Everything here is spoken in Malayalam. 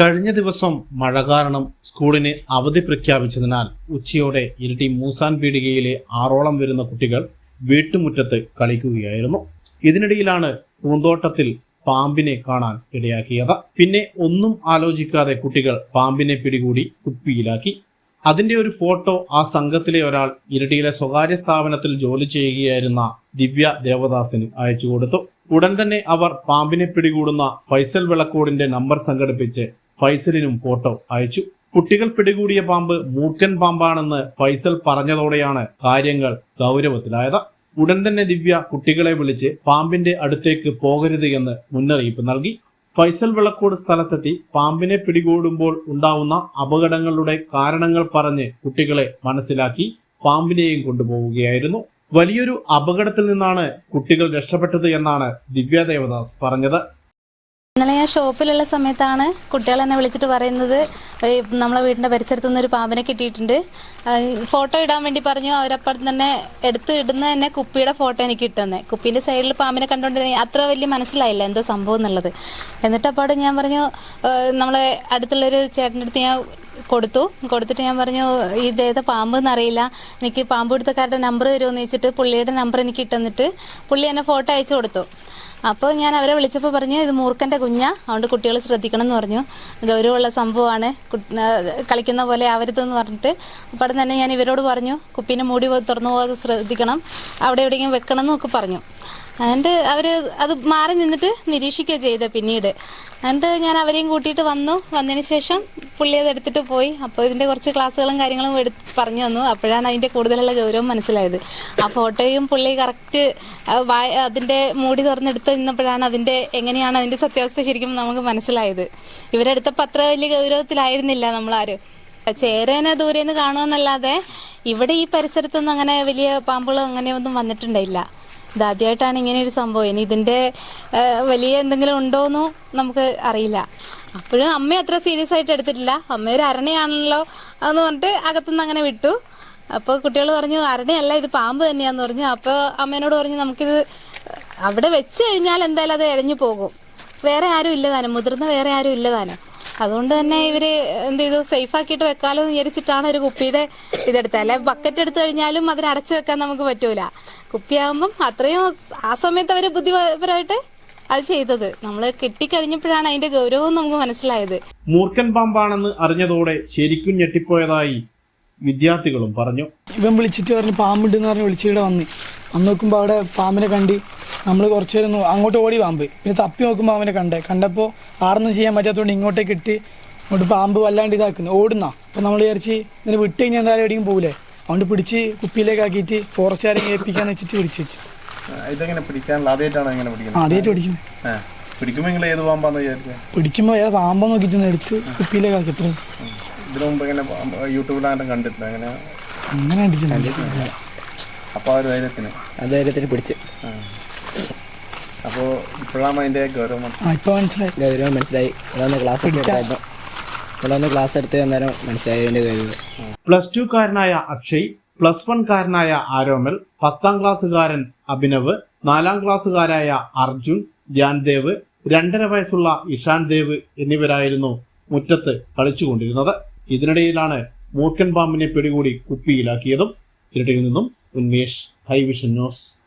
കഴിഞ്ഞ ദിവസം മഴ കാരണം സ്കൂളിന് അവധി പ്രഖ്യാപിച്ചതിനാൽ ഉച്ചയോടെ ഇരട്ടി മൂസാൻ പീടികയിലെ ആറോളം വരുന്ന കുട്ടികൾ വീട്ടുമുറ്റത്ത് കളിക്കുകയായിരുന്നു. ഇതിനിടയിലാണ് പൂന്തോട്ടത്തിൽ പാമ്പിനെ കാണാൻ ഇടയാക്കിയത്. പിന്നെ ഒന്നും ആലോചിക്കാതെ കുട്ടികൾ പാമ്പിനെ പിടികൂടി കുപ്പിയിലാക്കി. അതിന്റെ ഒരു ഫോട്ടോ ആ സംഘത്തിലെ ഒരാൾ ഇരട്ടിയിലെ സ്വകാര്യ സ്ഥാപനത്തിൽ ജോലി ചെയ്യുകയായിരുന്ന ദിവ്യ ദേവദാസിന് അയച്ചു കൊടുത്തു. ഉടൻ തന്നെ അവർ പാമ്പിനെ പിടികൂടുന്ന ഫൈസൽ വിളക്കോടിന്റെ നമ്പർ സംഘടിപ്പിച്ച് ഫൈസലിനും ഫോട്ടോ അയച്ചു. കുട്ടികൾ പിടികൂടിയ പാമ്പ് മൂർഖൻ പാമ്പാണെന്ന് ഫൈസൽ പറഞ്ഞതോടെയാണ് കാര്യങ്ങൾ ഗൗരവത്തിലായത്. ഉടൻ തന്നെ ദിവ്യ കുട്ടികളെ വിളിച്ച് പാമ്പിന്റെ അടുത്തേക്ക് പോകരുത് എന്ന് മുന്നറിയിപ്പ് നൽകി. ഫൈസൽ വിളക്കോട് സ്ഥലത്തെത്തി പാമ്പിനെ പിടികൂടുമ്പോൾ ഉണ്ടാവുന്ന അപകടങ്ങളുടെ കാരണങ്ങൾ പറഞ്ഞ് കുട്ടികളെ മനസ്സിലാക്കി പാമ്പിനെയും കൊണ്ടുപോവുകയായിരുന്നു. വലിയൊരു അപകടത്തിൽ നിന്നാണ് കുട്ടികൾ രക്ഷപ്പെട്ടത് എന്നാണ് ദിവ്യ ദേവദാസ് പറഞ്ഞത്. ഇന്നലെ ഞാൻ ഷോപ്പിലുള്ള സമയത്താണ് കുട്ടികൾ എന്നെ വിളിച്ചിട്ട് പറയുന്നത് നമ്മളെ വീടിന്റെ പരിസരത്ത് നിന്ന് ഒരു പാമ്പിനെ കിട്ടിയിട്ടുണ്ട്. ഫോട്ടോ ഇടാൻ വേണ്ടി പറഞ്ഞു. അവരപ്പുറത്ത് തന്നെ എടുത്ത് ഇടുന്ന തന്നെ കുപ്പിയുടെ ഫോട്ടോ എനിക്ക് ഇട്ടുതന്നെ കുപ്പീന്റെ സൈഡിൽ പാമ്പിനെ കണ്ടുകൊണ്ട് അത്ര വലിയ മനസ്സിലായില്ല എന്തോ സംഭവം എന്നുള്ളത്. എന്നിട്ട് അപ്പോൾ ഞാൻ പറഞ്ഞു നമ്മളെ അടുത്തുള്ളൊരു ചേട്ടന്റെ അടുത്ത് ഞാൻ കൊടുത്തു. കൊടുത്തിട്ട് ഞാൻ പറഞ്ഞു ഇതേതാ പാമ്പ് എന്നറിയില്ല എനിക്ക് പാമ്പ് പിടുത്തക്കാരുടെ നമ്പർ തരുമെന്ന് വെച്ചിട്ട് പുള്ളിയുടെ നമ്പർ എനിക്ക് ഇട്ടുതന്നിട്ട് പുള്ളി എന്നെ ഫോട്ടോ അയച്ചു കൊടുത്തു. അപ്പോൾ ഞാൻ അവരെ വിളിച്ചപ്പോൾ പറഞ്ഞു ഇത് മൂർഖന്റെ കുഞ്ഞാ. അതുകൊണ്ട് കുട്ടികൾ ശ്രദ്ധിക്കണം എന്ന് പറഞ്ഞു. ഗൗരവമുള്ള സംഭവമാണ്. കളിക്കുന്ന പോലെ ആവരുതെന്ന് പറഞ്ഞിട്ട് അവിടെ തന്നെ ഞാൻ ഇവരോട് പറഞ്ഞു കുപ്പീനെ മൂടി തുറന്നു പോകാതെ ശ്രദ്ധിക്കണം. അവിടെ എവിടെയെങ്കിലും വെക്കണം എന്നൊക്കെ പറഞ്ഞു. എന്നിട്ട് അവർ അത് മാറി നിന്നിട്ട് നിരീക്ഷിക്കുക ചെയ്ത് പിന്നീട്. എന്നിട്ട് ഞാൻ അവരെയും കൂട്ടിയിട്ട് വന്നു. വന്നതിന് ശേഷം പുള്ളി അത് എടുത്തിട്ട് പോയി. അപ്പോൾ ഇതിന്റെ കുറച്ച് ക്ലാസ്സുകളും കാര്യങ്ങളും എടുത്ത് പറഞ്ഞു തന്നു. അപ്പോഴാണ് അതിന്റെ കൂടുതലുള്ള ഗൗരവം മനസ്സിലായത്. ആ ഫോട്ടോയും പുള്ളി കറക്റ്റ് അതിന്റെ മൂടി തുറന്നെടുത്ത് നിന്നപ്പോഴാണ് അതിന്റെ എങ്ങനെയാണ് അതിന്റെ സത്യാവസ്ഥ ശരിക്കും നമുക്ക് മനസ്സിലായത്. ഇവരെടുത്തപ്പോൾ പത്ര വലിയ ഗൗരവത്തിലായിരുന്നില്ല നമ്മളാരും. ചേരേനെ ദൂരെ നിന്ന് കാണുമെന്നല്ലാതെ ഇവിടെ ഈ പരിസരത്തൊന്നും അങ്ങനെ വലിയ പാമ്പുകളും അങ്ങനെയൊന്നും വന്നിട്ടുണ്ടായില്ല. ഇതാദ്യമായിട്ടാണ് ഇങ്ങനെ ഒരു സംഭവം. ഇനി ഇതിന്റെ വലിയ എന്തെങ്കിലും ഉണ്ടോയെന്നും നമുക്ക് അറിയില്ല. അപ്പോഴും അമ്മ അത്ര സീരിയസ് ആയിട്ട് എടുത്തിട്ടില്ല. അമ്മ ഒരു അരണയാണല്ലോ എന്ന് പറഞ്ഞിട്ട് അകത്തുനിന്ന് അങ്ങനെ വിട്ടു. അപ്പോൾ കുട്ടികൾ പറഞ്ഞു അരണയല്ല ഇത് പാമ്പ് തന്നെയാന്ന് പറഞ്ഞു. അപ്പോൾ അമ്മേനോട് പറഞ്ഞു നമുക്കിത് അവിടെ വെച്ച് കഴിഞ്ഞാൽ എന്തായാലും അത് ഇഴഞ്ഞു പോകും. വേറെ ആരും ഇല്ല താനും മുതിർന്ന വേറെ ആരും ഇല്ല താനും അതുകൊണ്ട് തന്നെ ഇവർ എന്ത് ചെയ്തു? സേഫ് ആക്കിയിട്ട് വെക്കാലോ എന്ന് വിചാരിച്ചിട്ടാണ് ഒരു കുപ്പിയുടെ ഇതെടുത്തത്. അല്ലെ ബക്കറ്റ് എടുത്തു കഴിഞ്ഞാലും അതിന് അടച്ചു വെക്കാൻ നമുക്ക് പറ്റൂല. കുപ്പിയാകുമ്പം അത്രയും ആ സമയത്ത് അവർ ബുദ്ധിപരമായിട്ട് അത് ചെയ്തത്. നമ്മൾ കിട്ടിക്കഴിഞ്ഞപ്പോഴാണ് അതിന്റെ ഗൗരവം നമുക്ക് മനസ്സിലായത്. മൂർഖൻ പാമ്പാണെന്ന് അറിഞ്ഞതോടെ ശരിക്കും ഞെട്ടിപ്പോയതായി വിദ്യാർത്ഥികളും പറഞ്ഞു. ഇവൻ വിളിച്ചിട്ട് പറഞ്ഞു പാമ്പുണ്ട് എന്ന് പറഞ്ഞ് വിളിച്ചിവിടെ വന്ന്. അന്ന് നോക്കുമ്പോൾ അവിടെ പാമ്പിനെ കണ്ടി നമ്മൾ കുറച്ച് നേരം അങ്ങോട്ട് ഓടി പാമ്പ്. പിന്നെ തപ്പി നോക്കുമ്പോൾ അവനെ കണ്ടേ. കണ്ടപ്പോൾ ആടൊന്നും ചെയ്യാൻ പറ്റാത്തതുകൊണ്ട് ഇങ്ങോട്ടേക്ക് ഇട്ട് ഇങ്ങോട്ട് പാമ്പ് വല്ലാണ്ട് ഇതാക്കുന്നു. ഓടുന്ന. അപ്പോൾ നമ്മൾ വിചാരിച്ച് ഇതിനെ വിട്ട് കഴിഞ്ഞാൽ എന്തായാലും എവിടെയും പോകില്ലേ അതുകൊണ്ട് പിടിച്ച് കുപ്പിയിലേക്ക് ആക്കിയിട്ട് ഫോറസ്റ്റുകാരെ ഏൽപ്പിക്കാൻ വെച്ചിട്ട് പിടിച്ച് വെച്ച്. പിടിക്കുമ്പോ ഇതെങ്ങനെ പിടിക്കാനുള്ള ആദ്യമായിട്ടാണ് എങ്ങനെ പിടിക്കുന്നത്? ആദ്യമായിട്ട് പിടിക്കുന്നത്. ആ പിടിക്കുമ്പോൾ നിങ്ങൾ ഏത് പാമ്പാന്ന് പിടിക്കുമ്പോൾ ഏതാ നോക്കിട്ട് എടുത്ത് കുപ്പിയിലേക്ക് ആക്കി എത്ര ഇതിനു മുമ്പ് ഇങ്ങനെ യൂട്യൂബിലാണ്ട് കണ്ടിട്ടില്ല. അങ്ങനെ അങ്ങനെ അടിച്ചിട്ടുണ്ട് അപ്പോൾ ആ ഒരു ധൈര്യത്തിന്. അദ്ദേഹത്തിന് പിടിച്ച്. അപ്പോൾ ഇപ്പോഴാണ് അതിന്റെ ഗൗരവം ആ ഇപ്പോൾ മനസ്സിലായി. ഗൗരവം മനസ്സിലായി. ക്ലാസ് എടുത്തായിരുന്നു ഇതൊന്ന് ക്ലാസ് എടുത്ത് അന്നേരം മനസ്സിലായി അതിന്റെ ഗൗരവം. പ്ലസ് ടു കാരനായ അക്ഷയ് പ്ലസ് വൺ കാരനായ ആരോമൽ പത്താം ക്ലാസ്സുകാരൻ അഭിനവ് നാലാം ക്ലാസ്സുകാരായ അർജുൻ ധ്യാൻദേവ് രണ്ടര വയസ്സുള്ള ഇഷാൻ ദേവ് എന്നിവരായിരുന്നു മുറ്റത്ത് കളിച്ചുകൊണ്ടിരുന്നത്. ഇതിനിടയിലാണ് മൂർഖൻ പാമ്പിനെ പിടികൂടി കുപ്പിയിലാക്കിയതും. ഇരട്ടിയിൽ നിന്നും ഉന്മേഷ് ഹൈവിഷൻ ന്യൂസ്.